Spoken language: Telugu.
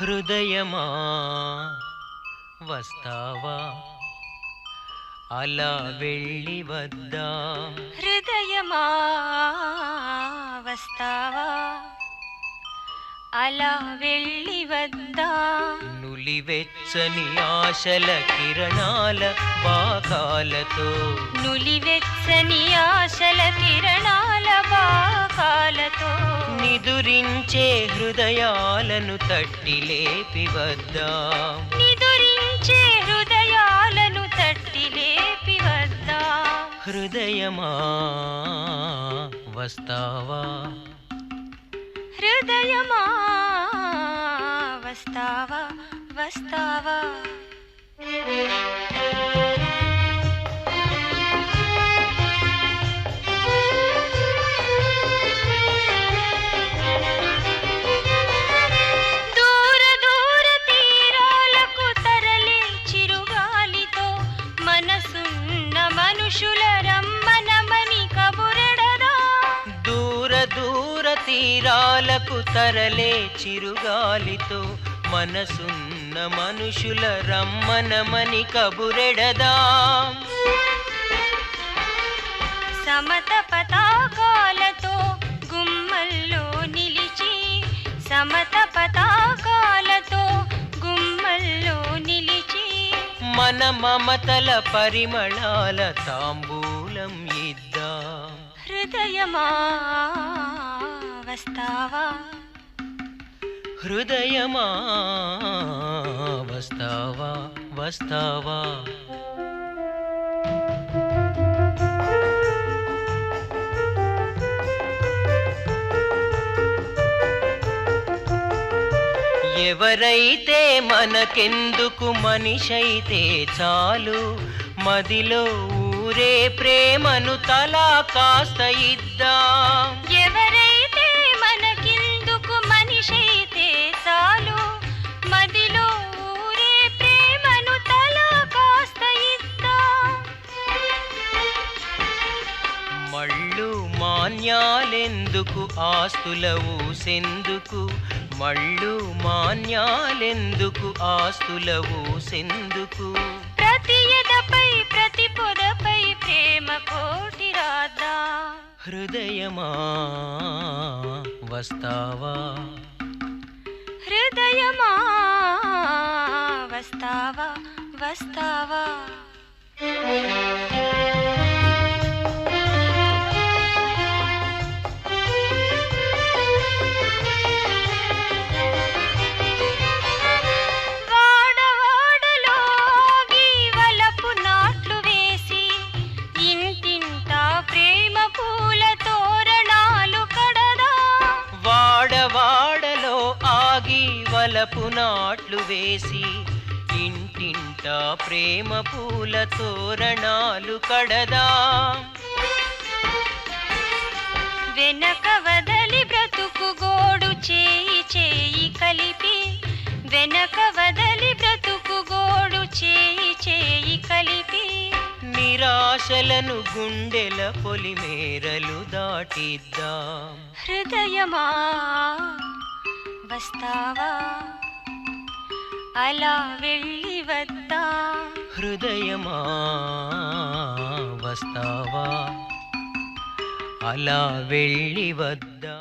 హృదయమా వస్తావా? అలా వెళ్ళి వద్దా. హృదయమా వస్తావా? అలా వెళ్ళి వద్దా? నులివెచ్చని ఆశల కిరణాల బాకాలతో. నులివెచ్చని ఆశల కిరణాల బాకాలతో. నిదురించే హృదయాలను తట్టి లేపి వద్దా? నిదురించే హృదయాలను తట్టి లేపి వద్దా? హృదయమా వస్తావా? హృదయమా? వస్తావా? వస్తావా? తీరాలకు తరలే చిరుగాలితో మనసున్న మనుషుల రమ్మనమని కబురెడదా. సమత పతాకాలతో గుమ్మల్లో నిలిచి సమత పతాకాలతో గుమ్మల్లో నిలిచి. మన మమతల పరిమళాల తాంబూలం ఇద్దాం. హృదయమా? వస్తావా హృదయమా వస్తావా వస్తావా? ఎవరైతే మనకెందుకు మనిషైతే చాలు మదిలో ఊరే ప్రేమను తలా కాస్త ఇద్దా? మాన్యాలెందుకు ఆస్తుల ఊసెందుకు? మళ్ళు మాన్యాలెందుకు ఆస్తుల ఊసెందుకు? ప్రతి ఎదపై ప్రతి పొదపై ప్రేమ కోటి రాదా హృదయమా వస్తావా? హృదయమా వస్తావా వస్తావా? వలపు నాట్లు వేసి ఇంటింట ప్రేమ పూల తోరణాలు కడదా. వెనక వదలి బ్రతుకు గోడు చేయి చేయి కలిపి వెనక వదలి బ్రతుకు గోడు చేయి చేయి కలిపి. నిరాశలను గుండెల పొలిమేరలు దాటిద్దాం. హృదయమా? వస్తావా? అలా వెళ్ళి వద్దా? హృదయమా వస్తావా? అలా వెళ్ళి వద్దా?